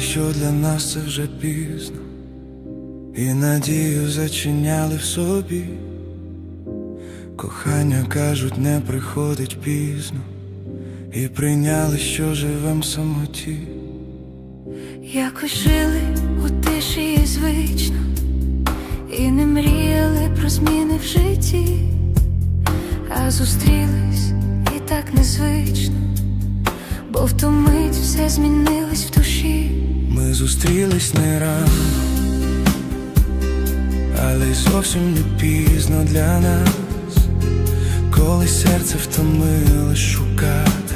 що для нас це вже пізно, і надію зачиняли в собі. Кохання кажуть, не приходить пізно, і прийняли, що живем в самоті. Якось жили у тиші і звично, і не мріяли про зміни в житті, а зустрілись і так незвично, бо в ту мить все змінилось в душі. Ми зустрілись не рано, але й зовсім не пізно для нас, коли серце втомилось шукати,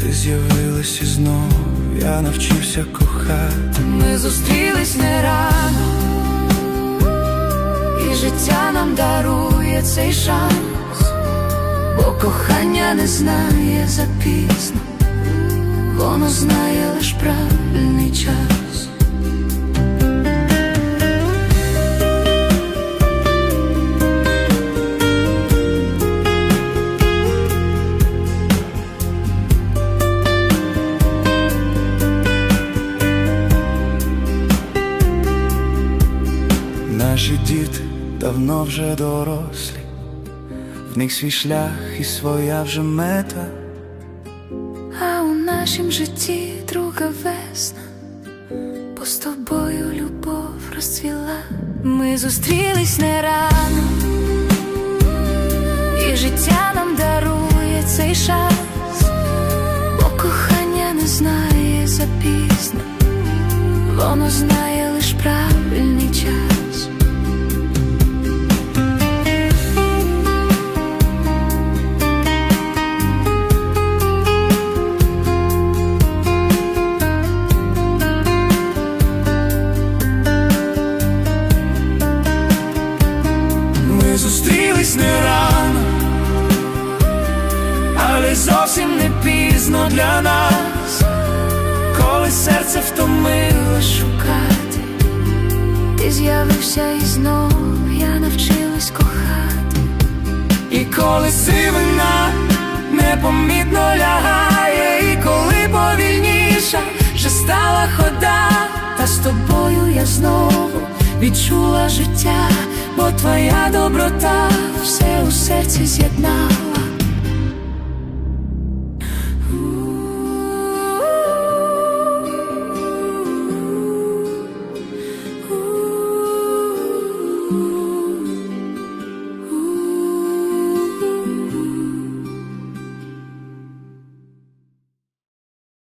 ти з'явилась і знов, я навчився кохати. Ми зустрілись не рано, і життя нам дарує цей шанс, бо кохання не знає запізно, воно знає лиш правильний час. Наші діти давно вже дорослі, них свій шлях і своя вже мета. А у нашім житті друга весна, бо з тобою любов розцвіла. Ми зустрілись не рано, і життя нам дарує цей шанс, бо кохання не знає запізно, воно знає лиш правильний час. Зустрілись не рано, але зовсім не пізно для нас, коли серце втомило шукати, ти з'явився і знов. Я навчилась кохати. І коли сивина непомітно лягає, і коли повільніша вже стала хода, Та з тобою я знову відчула життя, бо твоя доброта все у серці з'єднала.